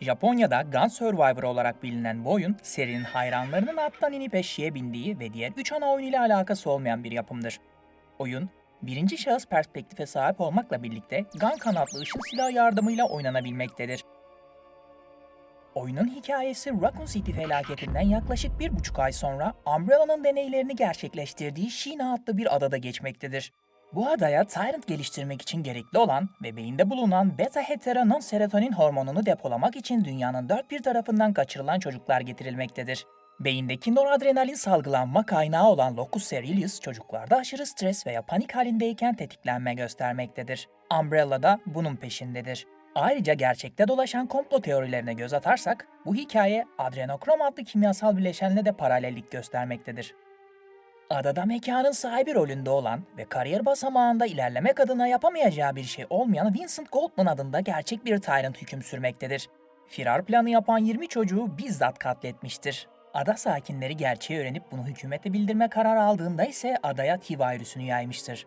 Japonya'da Gun Survivor olarak bilinen bu oyun, serinin hayranlarının attan inip eşeğe bindiği ve diğer 3 ana oyun ile alakası olmayan bir yapımdır. Oyun, birinci şahıs perspektife sahip olmakla birlikte Gun kanatlı ışın silahı yardımıyla oynanabilmektedir. Oyunun hikayesi Raccoon City felaketinden yaklaşık bir buçuk ay sonra Umbrella'nın deneylerini gerçekleştirdiği Sheena adlı bir adada geçmektedir. Bu adaya Tyrant geliştirmek için gerekli olan ve beyinde bulunan beta heteronon serotonin hormonunu depolamak için dünyanın dört bir tarafından kaçırılan çocuklar getirilmektedir. Beyindeki noradrenalin salgılanma kaynağı olan locus coeruleus çocuklarda aşırı stres veya panik halindeyken tetiklenme göstermektedir. Umbrella da bunun peşindedir. Ayrıca gerçekte dolaşan komplo teorilerine göz atarsak, bu hikaye adrenokrom adlı kimyasal bileşenle de paralellik göstermektedir. Adada mekanın sahibi rolünde olan ve kariyer basamağında ilerlemek adına yapamayacağı bir şey olmayan Vincent Goldman adında gerçek bir Tyrant hüküm sürmektedir. Firar planı yapan 20 çocuğu bizzat katletmiştir. Ada sakinleri gerçeği öğrenip bunu hükümete bildirme kararı aldığında ise adaya T-virüsünü yaymıştır.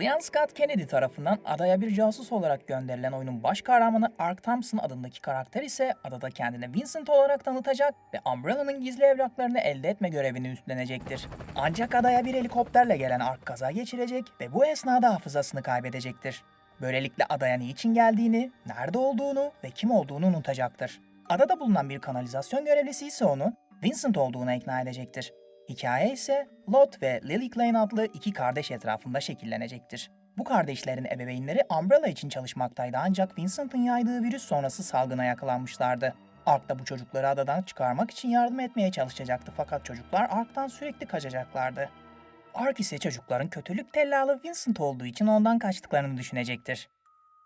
Leon Scott Kennedy tarafından adaya bir casus olarak gönderilen oyunun baş kahramanı Ark Thompson adındaki karakter ise adada kendini Vincent olarak tanıtacak ve Umbrella'nın gizli evraklarını elde etme görevini üstlenecektir. Ancak adaya bir helikopterle gelen Ark kaza geçirecek ve bu esnada hafızasını kaybedecektir. Böylelikle adaya niçin geldiğini, nerede olduğunu ve kim olduğunu unutacaktır. Adada bulunan bir kanalizasyon görevlisi ise onu Vincent olduğuna ikna edecektir. Hikaye ise Lot ve Lily Klein adlı iki kardeş etrafında şekillenecektir. Bu kardeşlerin ebeveynleri Umbrella için çalışmaktaydı ancak Vincent'ın yaydığı virüs sonrası salgına yakalanmışlardı. Ark da bu çocukları adadan çıkarmak için yardım etmeye çalışacaktı fakat çocuklar Ark'tan sürekli kaçacaklardı. Ark ise çocukların kötülük tellalı Vincent olduğu için ondan kaçtıklarını düşünecektir.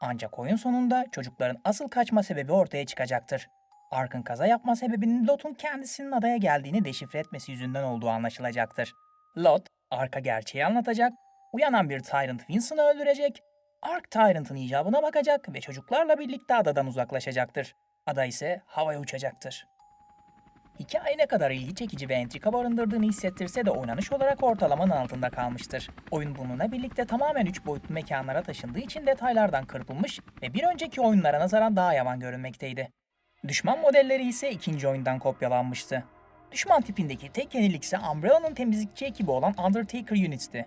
Ancak oyun sonunda çocukların asıl kaçma sebebi ortaya çıkacaktır. Ark'ın kaza yapma sebebinin Lot'un kendisinin adaya geldiğini deşifre etmesi yüzünden olduğu anlaşılacaktır. Lot, Ark'a gerçeği anlatacak, uyanan bir Tyrant Vincent'ı öldürecek, Ark Tyrant'ın icabına bakacak ve çocuklarla birlikte adadan uzaklaşacaktır. Ada ise havaya uçacaktır. Hikaye ne kadar ilgi çekici ve entrika barındırdığını hissettirse de oynanış olarak ortalamanın altında kalmıştır. Oyun bununla birlikte tamamen 3 boyutlu mekanlara taşındığı için detaylardan kırpılmış ve bir önceki oyunlara nazaran daha yaman görünmekteydi. Düşman modelleri ise ikinci oyundan kopyalanmıştı. Düşman tipindeki tek yenilik ise Umbrella'nın temizlikçi ekibi olan Undertaker Units'ti.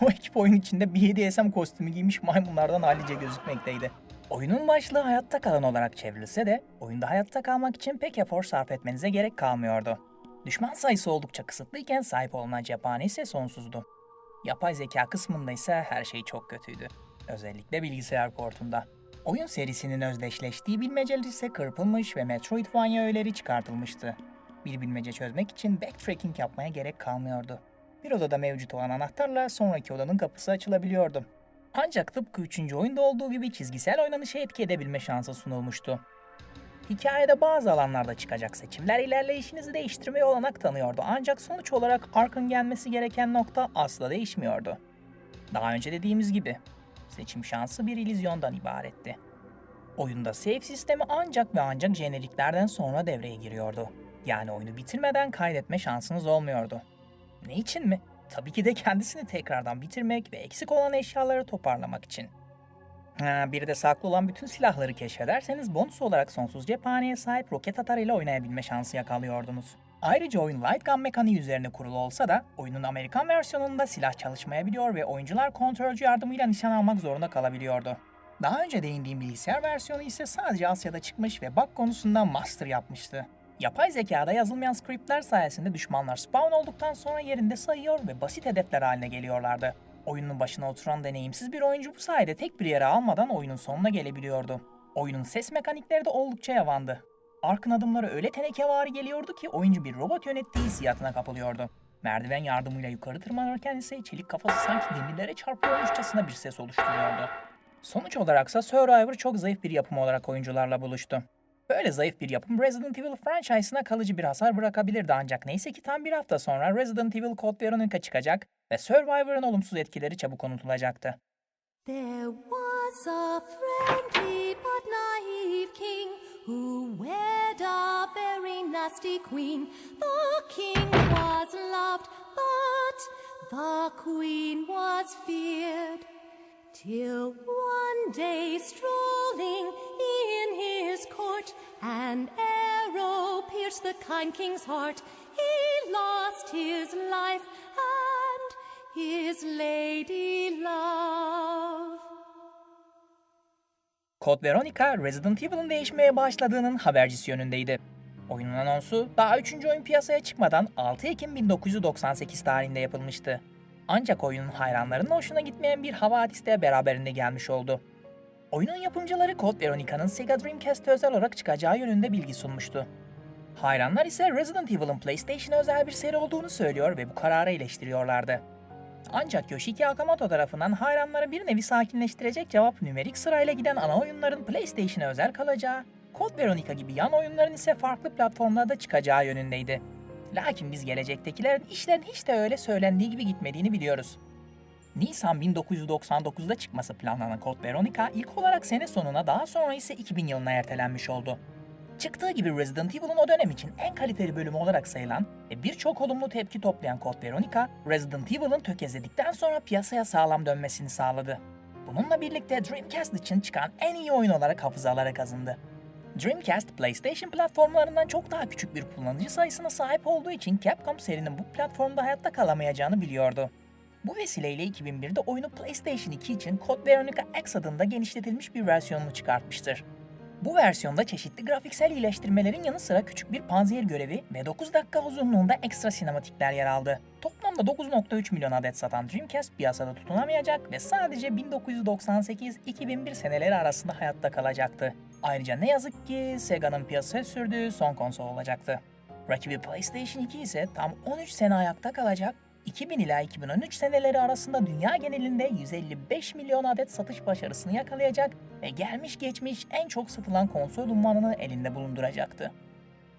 Bu ekip oyun içinde bir BDSM kostümü giymiş maymunlardan hallice gözükmekteydi. Oyunun başlığı hayatta kalan olarak çevrilse de oyunda hayatta kalmak için pek efor sarf etmenize gerek kalmıyordu. Düşman sayısı oldukça kısıtlıyken sahip olunan cephane ise sonsuzdu. Yapay zeka kısmında ise her şey çok kötüydü. Özellikle bilgisayar portunda. Oyun serisinin özdeşleştiği bilmeceler ise kırpılmış ve Metroidvania öğeleri çıkartılmıştı. Bir bilmece çözmek için backtracking yapmaya gerek kalmıyordu. Bir odada mevcut olan anahtarla sonraki odanın kapısı açılabiliyordu. Ancak tıpkı 3. oyunda olduğu gibi çizgisel oynanışa etki edebilme şansı sunulmuştu. Hikayede bazı alanlarda çıkacak seçimler ilerleyişinizi değiştirmeye olanak tanıyordu ancak sonuç olarak Ark'ın gelmesi gereken nokta asla değişmiyordu. Daha önce dediğimiz gibi seçim şansı bir illüzyondan ibaretti. Oyunda save sistemi ancak ve ancak jeneriklerden sonra devreye giriyordu. Yani oyunu bitirmeden kaydetme şansınız olmuyordu. Ne için mi? Tabii ki de kendisini tekrardan bitirmek ve eksik olan eşyaları toparlamak için. Ha, bir de saklı olan bütün silahları keşfederseniz bonus olarak sonsuz cephaneye sahip roket atar ile oynayabilme şansı yakalıyordunuz. Ayrıca oyun light gun mekaniği üzerine kurulu olsa da oyunun Amerikan versiyonunda silah çalışmayabiliyor ve oyuncular kontrolcü yardımıyla nişan almak zorunda kalabiliyordu. Daha önce değindiğim bilgisayar versiyonu ise sadece Asya'da çıkmış ve bug konusunda master yapmıştı. Yapay zekada yazılmayan scriptler sayesinde düşmanlar spawn olduktan sonra yerinde sayıyor ve basit hedefler haline geliyorlardı. Oyunun başına oturan deneyimsiz bir oyuncu bu sayede tek bir yere almadan oyunun sonuna gelebiliyordu. Oyunun ses mekanikleri de oldukça yavandı. Ark'ın adımları öyle tenekevari geliyordu ki oyuncu bir robot yönettiği hissiyatına kapılıyordu. Merdiven yardımıyla yukarı tırmanırken ise çelik kafası sanki demirlere çarpıyormuşçasına bir ses oluşturuyordu. Sonuç olaraksa Survivor çok zayıf bir yapım olarak oyuncularla buluştu. Böyle zayıf bir yapım Resident Evil franchise'ına kalıcı bir hasar bırakabilirdi ancak neyse ki tam bir hafta sonra Resident Evil Code Veronica çıkacak ve Survivor'ın olumsuz etkileri çabuk unutulacaktı. There was a friendly but naive king who wed a very nasty queen. The king was loved, but the queen was feared. Till one day strolling in his court an arrow pierced the kind king's heart. He lost his life and his lady love. Code Veronica, Resident Evil'ın değişmeye başladığının habercisi yönündeydi. Oyunun anonsu daha 3. oyun piyasaya çıkmadan 6 Ekim 1998 tarihinde yapılmıştı. Ancak oyunun hayranlarının hoşuna gitmeyen bir havadis de beraberinde gelmiş oldu. Oyunun yapımcıları Code Veronica'nın Sega Dreamcast'e özel olarak çıkacağı yönünde bilgi sunmuştu. Hayranlar ise Resident Evil'ın PlayStation'a özel bir seri olduğunu söylüyor ve bu kararı eleştiriyorlardı. Ancak Yoshiki Akamoto tarafından hayranları bir nevi sakinleştirecek cevap nümerik sırayla giden ana oyunların PlayStation'a özel kalacağı, Code Veronica gibi yan oyunların ise farklı platformlarda çıkacağı yönündeydi. Lakin biz gelecektekilerin işlerin hiç de öyle söylendiği gibi gitmediğini biliyoruz. Nisan 1999'da çıkması planlanan Code Veronica ilk olarak sene sonuna daha sonra ise 2000 yılına ertelenmiş oldu. Çıktığı gibi Resident Evil'ın o dönem için en kaliteli bölümü olarak sayılan ve birçok olumlu tepki toplayan Code Veronica, Resident Evil'ın tökezledikten sonra piyasaya sağlam dönmesini sağladı. Bununla birlikte Dreamcast için çıkan en iyi oyun olarak hafızalara kazındı. Dreamcast, PlayStation platformlarından çok daha küçük bir kullanıcı sayısına sahip olduğu için Capcom serinin bu platformda hayatta kalamayacağını biliyordu. Bu vesileyle 2001'de oyunu PlayStation 2 için Code Veronica X adında genişletilmiş bir versiyonunu çıkartmıştır. Bu versiyonda çeşitli grafiksel iyileştirmelerin yanı sıra küçük bir panzehir görevi ve 9 dakika uzunluğunda ekstra sinematikler yer aldı. Toplamda 9.3 milyon adet satan Dreamcast piyasada tutunamayacak ve sadece 1998-2001 seneleri arasında hayatta kalacaktı. Ayrıca ne yazık ki Sega'nın piyasaya sürdüğü son konsol olacaktı. Rakibi PlayStation 2 ise tam 13 sene ayakta kalacak 2000 ila 2013 seneleri arasında dünya genelinde 155 milyon adet satış başarısını yakalayacak ve gelmiş geçmiş en çok satılan konsol unvanını elinde bulunduracaktı.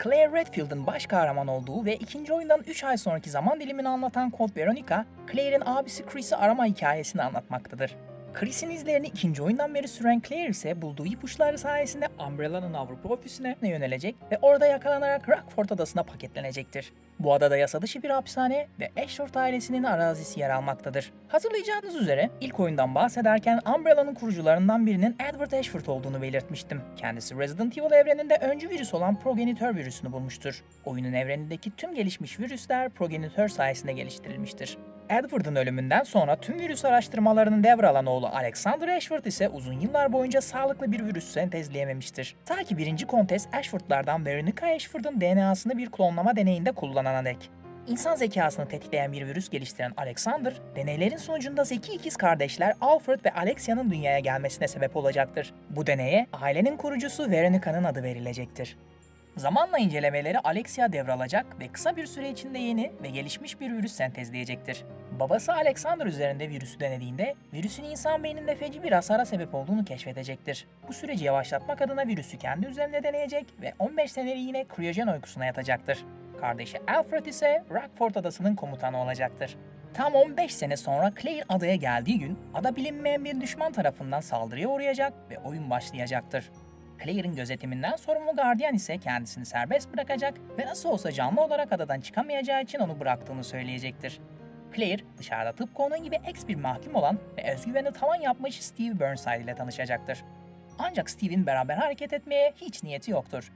Claire Redfield'ın baş kahraman olduğu ve ikinci oyundan 3 ay sonraki zaman dilimini anlatan Code Veronica, Claire'in abisi Chris'i arama hikayesini anlatmaktadır. Chris'in izlerini ikinci oyundan beri süren Claire ise bulduğu ipuçları sayesinde Umbrella'nın Avrupa ofisine yönelecek ve orada yakalanarak Rockford adasına paketlenecektir. Bu adada yasa dışı bir hapishane ve Ashford ailesinin arazisi yer almaktadır. Hatırlayacağınız üzere ilk oyundan bahsederken Umbrella'nın kurucularından birinin Edward Ashford olduğunu belirtmiştim. Kendisi Resident Evil evreninde öncü virüs olan Progenitor virüsünü bulmuştur. Oyunun evrenindeki tüm gelişmiş virüsler Progenitor sayesinde geliştirilmiştir. Edward'ın ölümünden sonra tüm virüs araştırmalarını devralan oğlu Alexander Ashford ise uzun yıllar boyunca sağlıklı bir virüs sentezleyememiştir. Ta ki birinci kontes Ashford'lardan Veronica Ashford'ın DNA'sını bir klonlama deneyinde kullanana dek. İnsan zekasını tetikleyen bir virüs geliştiren Alexander, deneylerin sonucunda zeki ikiz kardeşler Alfred ve Alexia'nın dünyaya gelmesine sebep olacaktır. Bu deneye ailenin kurucusu Veronica'nın adı verilecektir. Zamanla incelemeleri Alexia devralacak ve kısa bir süre içinde yeni ve gelişmiş bir virüs sentezleyecektir. Babası Alexander üzerinde virüsü denediğinde virüsün insan beyninde feci bir hasara sebep olduğunu keşfedecektir. Bu süreci yavaşlatmak adına virüsü kendi üzerinde deneyecek ve 15 seneliğine kriyojen uykusuna yatacaktır. Kardeşi Alfred ise Rockford adasının komutanı olacaktır. Tam 15 sene sonra Claire adaya geldiği gün ada bilinmeyen bir düşman tarafından saldırıya uğrayacak ve oyun başlayacaktır. Claire'in gözetiminden sorumlu gardiyan ise kendisini serbest bırakacak ve nasıl olsa canlı olarak adadan çıkamayacağı için onu bıraktığını söyleyecektir. Claire, dışarıda tıpkı onun gibi ex bir mahkum olan ve özgüveni tavan yapmış Steve Burnside ile tanışacaktır. Ancak Steve'in beraber hareket etmeye hiç niyeti yoktur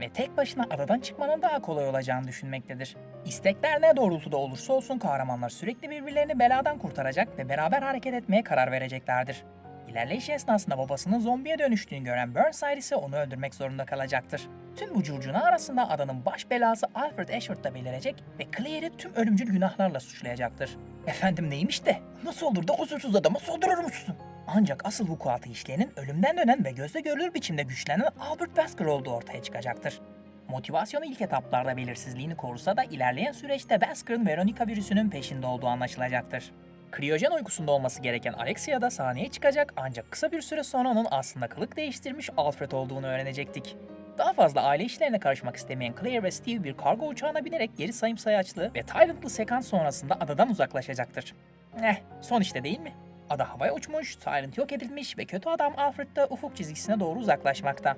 ve tek başına adadan çıkmanın daha kolay olacağını düşünmektedir. İstekler ne doğrultuda olursa olsun kahramanlar sürekli birbirlerini beladan kurtaracak ve beraber hareket etmeye karar vereceklerdir. İlerleyiş esnasında babasının zombiye dönüştüğünü gören Burnside ise onu öldürmek zorunda kalacaktır. Tüm bu curcuna arasında adanın baş belası Alfred Ashford da belirecek ve Claire'i tüm ölümcül günahlarla suçlayacaktır. Efendim neymiş de nasıl olur da kusursuz adamı soldururmuşsun? Ancak asıl vukuatı işleyenin ölümden dönen ve gözle görülür biçimde güçlenen Albert Wesker olduğu ortaya çıkacaktır. Motivasyonu ilk etaplarda belirsizliğini korusa da ilerleyen süreçte Wesker'ın Veronica virüsünün peşinde olduğu anlaşılacaktır. Kriyojen uykusunda olması gereken Alexia da sahneye çıkacak ancak kısa bir süre sonra onun aslında kılık değiştirmiş Alfred olduğunu öğrenecektik. Daha fazla aile işlerine karışmak istemeyen Claire ve Steve bir kargo uçağına binerek geri sayım sayaçlı ve Tyrant'lı sekans sonrasında adadan uzaklaşacaktır. Eh, son işte değil mi? Ada havaya uçmuş, Tyrant yok edilmiş ve kötü adam Alfred de ufuk çizgisine doğru uzaklaşmakta.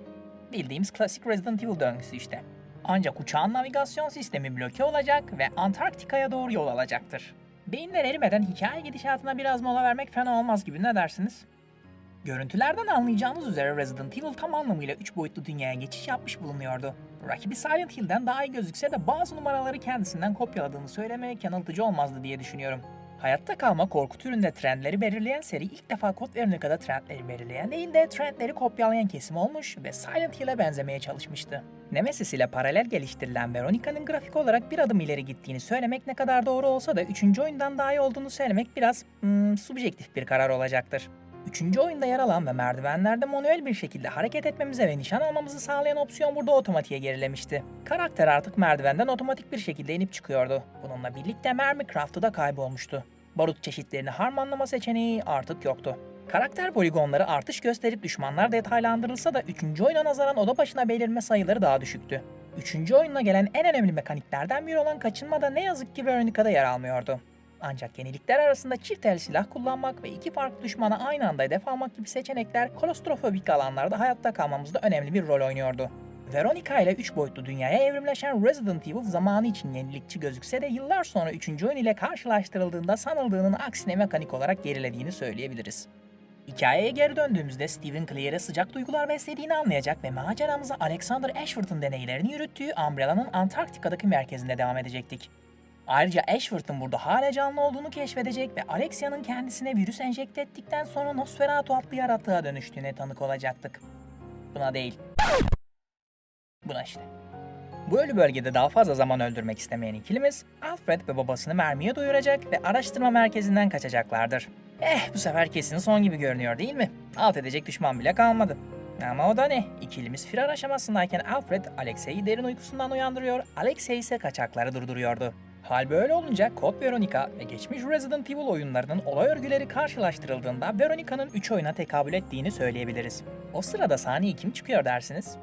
Bildiğimiz klasik Resident Evil döngüsü işte. Ancak uçağın navigasyon sistemi bloke olacak ve Antarktika'ya doğru yol alacaktır. Beyinler erimeden hikaye gidişatına biraz mola vermek fena olmaz gibi ne dersiniz? Görüntülerden anlayacağınız üzere Resident Evil tam anlamıyla 3 boyutlu dünyaya geçiş yapmış bulunuyordu. Rakibi Silent Hill'den daha iyi gözükse de bazı numaraları kendisinden kopyaladığını söylemek yanıltıcı olmazdı diye düşünüyorum. Hayatta kalma korku türünde trendleri belirleyen seri ilk defa Code Veronica'da trendleri belirleyen değil de trendleri kopyalayan kesim olmuş ve Silent Hill'e benzemeye çalışmıştı. Nemesis ile paralel geliştirilen Veronica'nın grafik olarak bir adım ileri gittiğini söylemek ne kadar doğru olsa da 3. oyundan daha iyi olduğunu söylemek biraz hmm, subjektif bir karar olacaktır. Üçüncü oyunda yer alan ve merdivenlerde manuel bir şekilde hareket etmemize ve nişan almamızı sağlayan opsiyon burada otomatiğe gerilemişti. Karakter artık merdivenden otomatik bir şekilde inip çıkıyordu. Bununla birlikte mermi craftı da kaybolmuştu. Barut çeşitlerini harmanlama seçeneği artık yoktu. Karakter poligonları artış gösterip düşmanlar detaylandırılsa da 3. oyuna nazaran oda başına belirme sayıları daha düşüktü. 3. oyunla gelen en önemli mekaniklerden biri olan kaçınma da ne yazık ki Veronica'da yer almıyordu. Ancak yenilikler arasında çift el silah kullanmak ve iki farklı düşmana aynı anda hedef almak gibi seçenekler kolostrofobik alanlarda hayatta kalmamızda önemli bir rol oynuyordu. Veronica ile 3 boyutlu dünyaya evrimleşen Resident Evil zamanı için yenilikçi gözükse de yıllar sonra 3. oyun ile karşılaştırıldığında sanıldığının aksine mekanik olarak gerilediğini söyleyebiliriz. Hikayeye geri döndüğümüzde Stephen Clare'e sıcak duygular beslediğini anlayacak ve maceramıza Alexander Ashford'un deneylerini yürüttüğü Umbrella'nın Antarktika'daki merkezinde devam edecektik. Ayrıca Ashford'un burada hala canlı olduğunu keşfedecek ve Alexia'nın kendisine virüs enjekte ettikten sonra Nosferatu adlı yaratığa dönüştüğüne tanık olacaktık. Buna değil. Buna işte. Bu ölü bölgede daha fazla zaman öldürmek istemeyen ikilimiz, Alfred ve babasını mermiye doyuracak ve araştırma merkezinden kaçacaklardır. Eh bu sefer kesin son gibi görünüyor değil mi? Alt edecek düşman bile kalmadı. Ama o da ne? İkilimiz firar aşamasındayken Alfred Alexei'yi derin uykusundan uyandırıyor, Alexei ise kaçakları durduruyordu. Hal böyle olunca Code Veronica ve geçmiş Resident Evil oyunlarının olay örgüleri karşılaştırıldığında Veronica'nın 3 oyuna tekabül ettiğini söyleyebiliriz. O sırada sahneye kim çıkıyor dersiniz?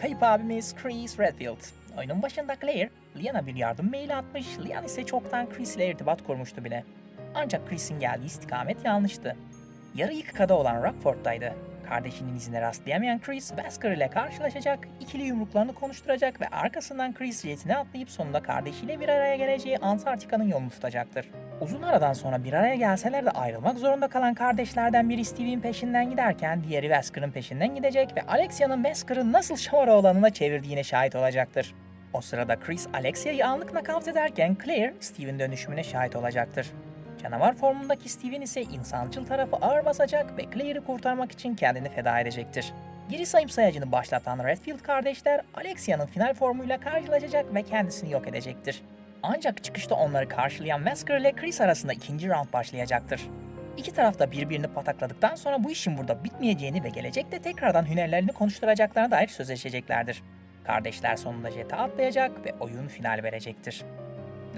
Kayıp abimiz Chris Redfield. Oyunun başında Claire, Lian'a bir yardım maili atmış, Lian ise çoktan Chris ile irtibat kurmuştu bile. Ancak Chris'in geldiği istikamet yanlıştı. Yarı yıkıkada olan Rockford'daydı. Kardeşinin izine rastlayamayan Chris, Wesker ile karşılaşacak, ikili yumruklarını konuşturacak ve arkasından Chris jetine atlayıp sonunda kardeşiyle bir araya geleceği Antarktika'nın yolunu tutacaktır. Uzun aradan sonra bir araya gelseler de ayrılmak zorunda kalan kardeşlerden biri Steve'in peşinden giderken diğeri Wesker'ın peşinden gidecek ve Alexia'nın Wesker'ı nasıl şamara olanına çevirdiğine şahit olacaktır. O sırada Chris Alexia'yı anlık nakavt ederken Claire Steve'in dönüşümüne şahit olacaktır. Canavar formundaki Steven ise insancıl tarafı ağır basacak ve Claire'i kurtarmak için kendini feda edecektir. Geri sayım sayacını başlatan Redfield kardeşler Alexia'nın final formuyla karşılaşacak ve kendisini yok edecektir. Ancak çıkışta onları karşılayan Wesker ile Chris arasında ikinci round başlayacaktır. İki taraf da birbirini patakladıktan sonra bu işin burada bitmeyeceğini ve gelecekte tekrardan hünerlerini konuşturacaklarına dair sözleşeceklerdir. Kardeşler sonunda jete atlayacak ve oyun final verecektir.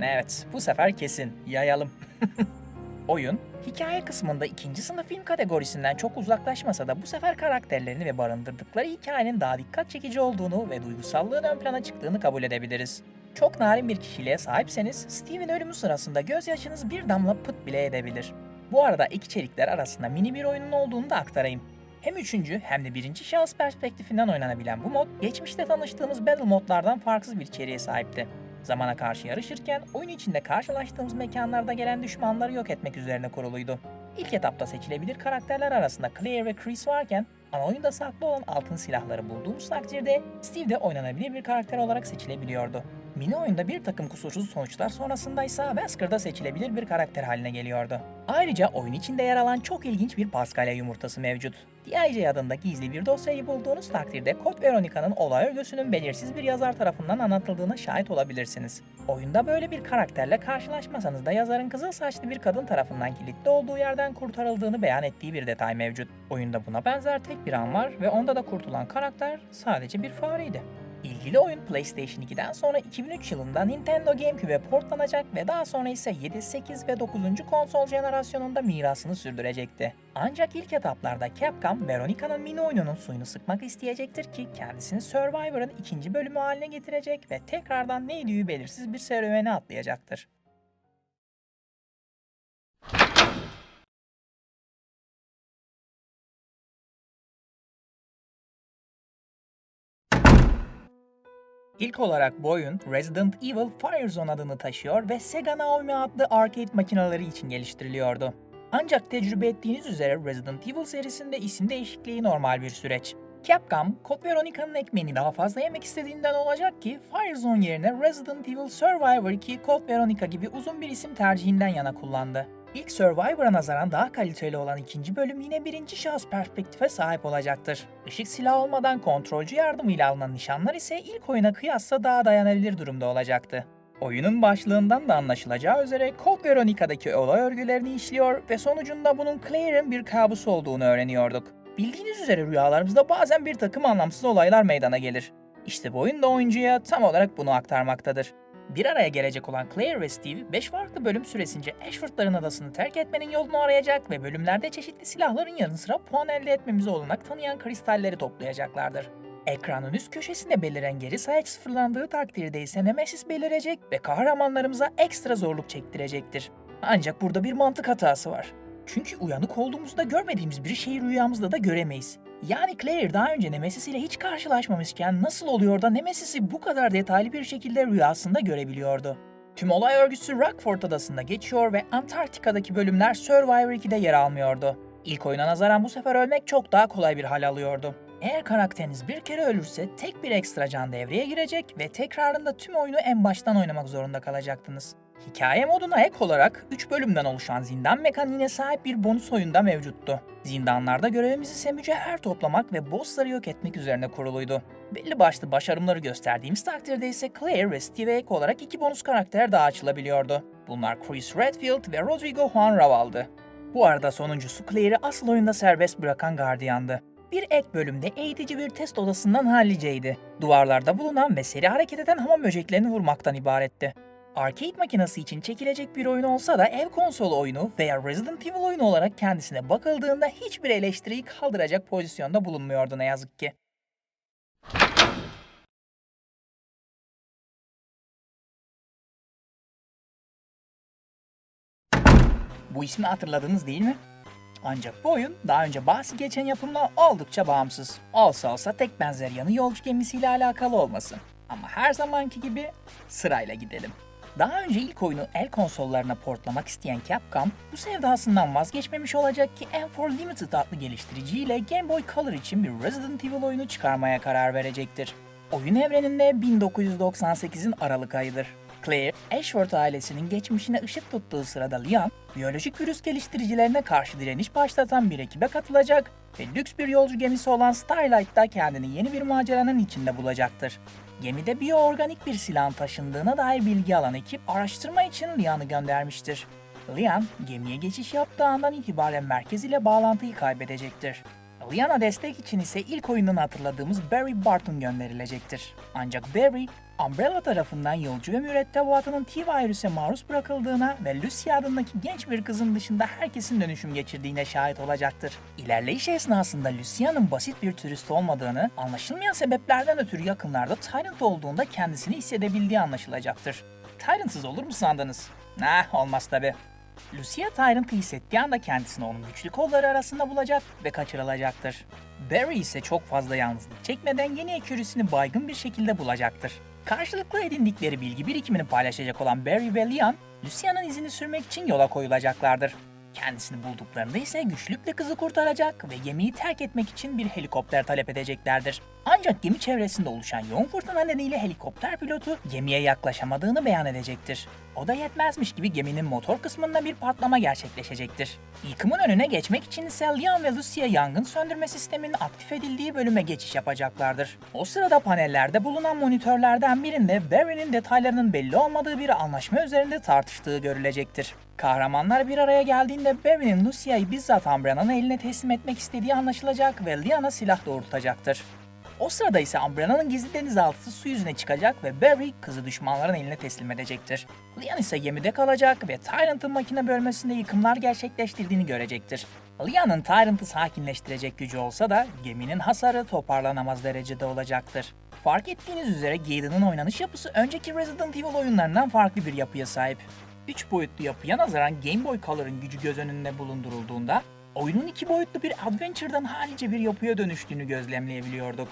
Evet, bu sefer kesin. Yayalım. Oyun, hikaye kısmında ikinci sınıf film kategorisinden çok uzaklaşmasa da bu sefer karakterlerini ve barındırdıkları hikayenin daha dikkat çekici olduğunu ve duygusallığın ön plana çıktığını kabul edebiliriz. Çok narin bir kişiliğe sahipseniz Steve'in ölümü sırasında gözyaşınız bir damla pıt bile edebilir. Bu arada iki içerikler arasında mini bir oyunun olduğunu da aktarayım. Hem üçüncü hem de birinci şahıs perspektifinden oynanabilen bu mod, geçmişte tanıştığımız Battle modlardan farksız bir içeriğe sahipti. Zamana karşı yarışırken oyun içinde karşılaştığımız mekanlarda gelen düşmanları yok etmek üzerine kuruluydu. İlk etapta seçilebilir karakterler arasında Claire ve Chris varken ana oyunda saklı olan altın silahları bulduğumuz takdirde Steve de oynanabilir bir karakter olarak seçilebiliyordu. Mini oyunda bir takım kusursuz sonuçlar sonrasında ise Wesker da seçilebilir bir karakter haline geliyordu. Ayrıca oyun içinde yer alan çok ilginç bir Paskalya yumurtası mevcut. DIJ adında gizli bir dosyayı bulduğunuz takdirde Code Veronica'nın olay örgüsünün belirsiz bir yazar tarafından anlatıldığına şahit olabilirsiniz. Oyunda böyle bir karakterle karşılaşmasanız da yazarın kızıl saçlı bir kadın tarafından kilitli olduğu yerden kurtarıldığını beyan ettiği bir detay mevcut. Oyunda buna benzer tek bir an var ve onda da kurtulan karakter sadece bir fareydi. İlgili oyun PlayStation 2'den sonra 2003 yılında Nintendo GameCube'e portlanacak ve daha sonra ise 7, 8 ve 9. konsol jenerasyonunda mirasını sürdürecekti. Ancak ilk etaplarda Capcom, Veronica'nın mini oyununun suyunu sıkmak isteyecektir ki kendisini Survivor'ın ikinci bölümü haline getirecek ve tekrardan neydiği belirsiz bir serüvene atlayacaktır. İlk olarak bu oyun Resident Evil Firezone adını taşıyor ve Sega Naomi adlı arcade makineleri için geliştiriliyordu. Ancak tecrübe ettiğiniz üzere Resident Evil serisinde isim değişikliği normal bir süreç. Capcom, Code Veronica'nın ekmeğini daha fazla yemek istediğinden olacak ki Firezone yerine Resident Evil Survivor 2 Code Veronica gibi uzun bir isim tercihinden yana kullandı. İlk Survivor'a nazaran daha kaliteli olan ikinci bölüm yine birinci şahıs perspektife sahip olacaktır. Işık silah olmadan kontrolcü yardımıyla alınan nişanlar ise ilk oyuna kıyasla daha dayanabilir durumda olacaktı. Oyunun başlığından da anlaşılacağı üzere Code Veronica'daki olay örgülerini işliyor ve sonucunda bunun Claire'in bir kabus olduğunu öğreniyorduk. Bildiğiniz üzere rüyalarımızda bazen bir takım anlamsız olaylar meydana gelir. İşte bu oyun da oyuncuya tam olarak bunu aktarmaktadır. Bir araya gelecek olan Claire ve Steve 5 farklı bölüm süresince Ashford'ların adasını terk etmenin yolunu arayacak ve bölümlerde çeşitli silahların yanı sıra puan elde etmemize olanak tanıyan kristalleri toplayacaklardır. Ekranın üst köşesinde beliren geri sayaç sıfırlandığı takdirde ise Nemesis belirecek ve kahramanlarımıza ekstra zorluk çektirecektir. Ancak burada bir mantık hatası var. Çünkü uyanık olduğumuzda görmediğimiz bir şeyi rüyamızda da göremeyiz. Yani Claire daha önce Nemesis ile hiç karşılaşmamışken nasıl oluyor da Nemesis'i bu kadar detaylı bir şekilde rüyasında görebiliyordu? Tüm olay örgüsü Rockford adasında geçiyor ve Antarktika'daki bölümler Survivor 2'de yer almıyordu. İlk oyuna nazaran bu sefer ölmek çok daha kolay bir hal alıyordu. Eğer karakteriniz bir kere ölürse tek bir ekstra can devreye girecek ve tekrarında tüm oyunu en baştan oynamak zorunda kalacaktınız. Hikaye moduna ek olarak 3 bölümden oluşan zindan mekaniğine sahip bir bonus oyunda mevcuttu. Zindanlarda görevimiz ise mücevher toplamak ve bossları yok etmek üzerine kuruluydu. Belli başlı başarımları gösterdiğimiz takdirde ise Claire ve Steve'e ek olarak iki bonus karakter daha açılabiliyordu. Bunlar Chris Redfield ve Rodrigo Juan Raval'dı. Bu arada sonuncusu Claire'i asıl oyunda serbest bırakan gardiyandı. Bir ek bölümde eğitici bir test odasından halliceydi. Duvarlarda bulunan ve seri hareket eden hamam böceklerini vurmaktan ibaretti. Arcade makinesi için çekilecek bir oyun olsa da ev konsolu oyunu veya Resident Evil oyunu olarak kendisine bakıldığında hiçbir eleştiriyi kaldıracak pozisyonda bulunmuyordu ne yazık ki. Bu ismi hatırladınız değil mi? Ancak bu oyun daha önce bahsi geçen yapımla oldukça bağımsız. Olsa olsa tek benzer yanı yolcu gemisiyle alakalı olması. Ama her zamanki gibi sırayla gidelim. Daha önce ilk oyunu el konsollarına portlamak isteyen Capcom, bu sevdasından vazgeçmemiş olacak ki M4 Limited adlı geliştiriciyle Game Boy Color için bir Resident Evil oyunu çıkarmaya karar verecektir. Oyun evreninde 1998'in Aralık ayıdır. Claire, Ashford ailesinin geçmişine ışık tuttuğu sırada Leon, biyolojik virüs geliştiricilerine karşı direniş başlatan bir ekibe katılacak ve lüks bir yolcu gemisi olan Starlight'ta kendini yeni bir maceranın içinde bulacaktır. Gemide biyoorganik bir silahın taşındığına dair bilgi alan ekip araştırma için Leon'u göndermiştir. Leon, gemiye geçiş yaptığı andan itibaren merkez ile bağlantıyı kaybedecektir. Leon'a destek için ise ilk oyundan hatırladığımız Barry Barton gönderilecektir. Ancak Barry, Umbrella tarafından yolcu ve mürettebatının T-Virüs'e maruz bırakıldığına ve Lucy adındaki genç bir kızın dışında herkesin dönüşüm geçirdiğine şahit olacaktır. İlerleyiş esnasında Lucia'nın basit bir turist olmadığını, anlaşılmayan sebeplerden ötürü yakınlarda Tyrant olduğunda kendisini hissedebildiği anlaşılacaktır. Tyrant'sız olur mu sandınız? Nah olmaz tabi. Lucia Tyrant'ı hissettiği anda kendisini onun güçlü kolları arasında bulacak ve kaçırılacaktır. Barry ise çok fazla yalnızlık çekmeden yeni ekürüsünü baygın bir şekilde bulacaktır. Karşılıklı edindikleri bilgi birikimini paylaşacak olan Barry ve Leon, Lucia'nın izini sürmek için yola koyulacaklardır. Kendisini bulduklarında ise güçlükle kızı kurtaracak ve gemiyi terk etmek için bir helikopter talep edeceklerdir. Ancak gemi çevresinde oluşan yoğun fırtına nedeniyle helikopter pilotu gemiye yaklaşamadığını beyan edecektir. O da yetmezmiş gibi geminin motor kısmında bir patlama gerçekleşecektir. Yıkımın önüne geçmek için ise Leon ve Lucia yangın söndürme sisteminin aktif edildiği bölüme geçiş yapacaklardır. O sırada panellerde bulunan monitörlerden birinde Barry'nin detaylarının belli olmadığı bir anlaşma üzerinde tartıştığı görülecektir. Kahramanlar bir araya geldiğinde Barry'nin Lucia'yı bizzat Umbrella'nın eline teslim etmek istediği anlaşılacak ve Leon'a silah doğrultacaktır. O sırada ise Umbrella'nın gizli denizaltısı su yüzüne çıkacak ve Barry kızı düşmanların eline teslim edecektir. Leon ise gemide kalacak ve Tyrant'ın makine bölmesinde yıkımlar gerçekleştirdiğini görecektir. Leon'ın Tyrant'ı sakinleştirecek gücü olsa da geminin hasarı toparlanamaz derecede olacaktır. Fark ettiğiniz üzere Gaiden'ın oynanış yapısı önceki Resident Evil oyunlarından farklı bir yapıya sahip. 3 boyutlu yapıya nazaran Game Boy Color'ın gücü göz önünde bulundurulduğunda oyunun iki boyutlu bir adventure'dan halice bir yapıya dönüştüğünü gözlemleyebiliyorduk.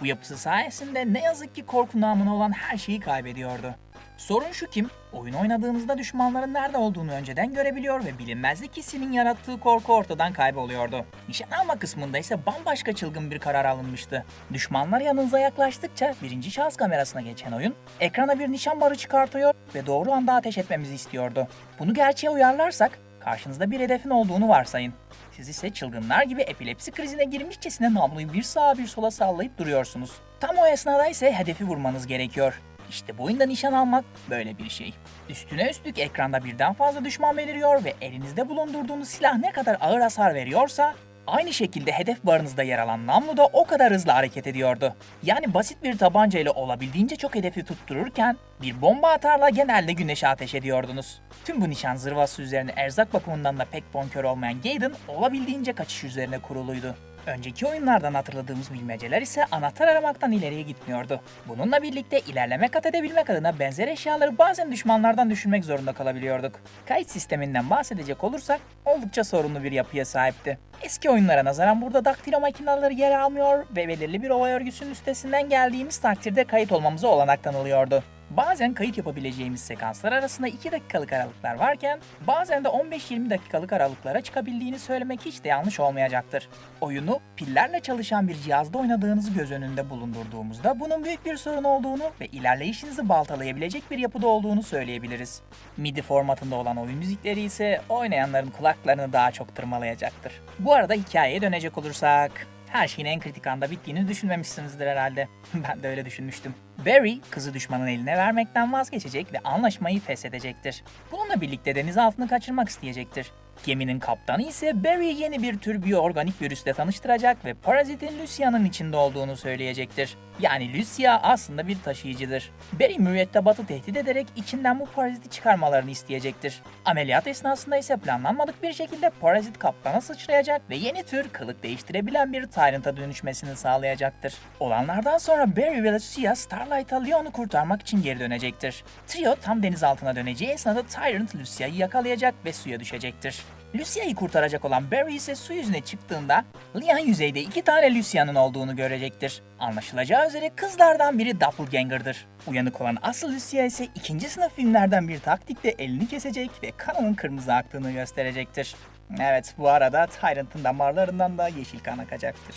Bu yapısı sayesinde ne yazık ki korku namına olan her şeyi kaybediyordu. Sorun şu ki Oyun oynadığınızda düşmanların nerede olduğunu önceden görebiliyor ve bilinmezlik hissinin yarattığı korku ortadan kayboluyordu. Nişan alma kısmında ise bambaşka çılgın bir karar alınmıştı. Düşmanlar yanınıza yaklaştıkça birinci şahıs kamerasına geçen oyun, ekrana bir nişan barı çıkartıyor ve doğru anda ateş etmemizi istiyordu. Bunu gerçeğe uyarlarsak, karşınızda bir hedefin olduğunu varsayın. Siz ise çılgınlar gibi epilepsi krizine girmişçesine namluyu bir sağa bir sola sallayıp duruyorsunuz. Tam o esnada ise hedefi vurmanız gerekiyor. İşte bu oyunda nişan almak böyle bir şey. Üstüne üstlük ekranda birden fazla düşman beliriyor ve elinizde bulundurduğunuz silah ne kadar ağır hasar veriyorsa aynı şekilde hedef barınızda yer alan namlu da o kadar hızlı hareket ediyordu. Yani basit bir tabanca ile olabildiğince çok hedefi tuttururken bir bomba atarla genelde güneşe ateş ediyordunuz. Tüm bu nişan zırvası üzerine erzak bakımından da pek bonkör olmayan Gaiden olabildiğince kaçış üzerine kuruluydu. Önceki oyunlardan hatırladığımız bilmeceler ise anahtar aramaktan ileriye gitmiyordu. Bununla birlikte ilerleme kat edebilmek adına benzer eşyaları bazen düşmanlardan düşürmek zorunda kalabiliyorduk. Kayıt sisteminden bahsedecek olursak oldukça sorunlu bir yapıya sahipti. Eski oyunlara nazaran burada daktilo makinaları yer almıyor ve belirli bir olay örgüsünün üstesinden geldiğimiz takdirde kayıt olmamıza olanak tanılıyordu. Bazen kayıt yapabileceğimiz sekanslar arasında 2 dakikalık aralıklar varken bazen de 15-20 dakikalık aralıklara çıkabildiğini söylemek hiç de yanlış olmayacaktır. Oyunu pillerle çalışan bir cihazda oynadığınızı göz önünde bulundurduğumuzda bunun büyük bir sorun olduğunu ve ilerleyişinizi baltalayabilecek bir yapıda olduğunu söyleyebiliriz. MIDI formatında olan oyun müzikleri ise oynayanların kulaklarını daha çok tırmalayacaktır. Bu arada hikayeye dönecek olursak her şeyin en kritik anda bittiğini düşünmemişsinizdir herhalde. ben de öyle düşünmüştüm. Barry, kızı düşmanın eline vermekten vazgeçecek ve anlaşmayı feshedecektir. Bununla birlikte denizaltını kaçırmak isteyecektir. Geminin kaptanı ise Barry'i yeni bir tür biyoorganik virüsle tanıştıracak ve parazitin Lucia'nın içinde olduğunu söyleyecektir. Yani Lucia aslında bir taşıyıcıdır. Barry mürettebatı tehdit ederek içinden bu paraziti çıkarmalarını isteyecektir. Ameliyat esnasında ise planlanmadık bir şekilde parazit kaptana sıçrayacak ve yeni tür kılık değiştirebilen bir Tyrant'a dönüşmesini sağlayacaktır. Olanlardan sonra Barry ve Lucia Starlight'a Leon'u kurtarmak için geri dönecektir. Trio tam denizaltına döneceği esnada Tyrant Lucia'yı yakalayacak ve suya düşecektir. Lucia'yı kurtaracak olan Barry ise su yüzüne çıktığında Leon yüzeyde iki tane Lucia'nın olduğunu görecektir. Anlaşılacağı üzere kızlardan biri Doppelganger'dır. Uyanık olan asıl Lucia ise ikinci sınıf filmlerden bir taktikle elini kesecek ve kanının kırmızı aktığını gösterecektir. Evet bu arada Tyrant'ın damarlarından da yeşil kan akacaktır.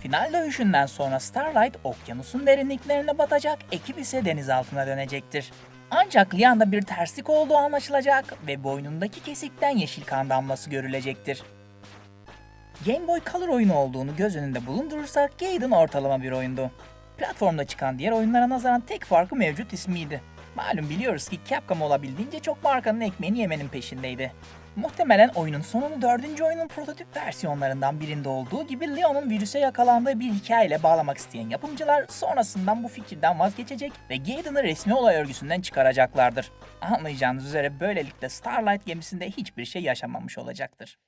Final dövüşünden sonra Starlight okyanusun derinliklerine batacak, ekip ise denizaltına dönecektir. Ancak Lian'da bir terslik olduğu anlaşılacak ve boynundaki kesikten yeşil kan damlası görülecektir. Game Boy Color oyunu olduğunu göz önünde bulundurursak Gaiden ortalama bir oyundu. Platformda çıkan diğer oyunlara nazaran tek farkı mevcut ismiydi. Malum biliyoruz ki Capcom olabildiğince çok markanın ekmeğini yemenin peşindeydi. Muhtemelen oyunun sonunu dördüncü oyunun prototip versiyonlarından birinde olduğu gibi Leon'un virüse yakalandığı bir hikayeyle bağlamak isteyen yapımcılar sonrasından bu fikirden vazgeçecek ve Gaiden'ı resmi olay örgüsünden çıkaracaklardır. Anlayacağınız üzere böylelikle Starlight gemisinde hiçbir şey yaşanmamış olacaktır.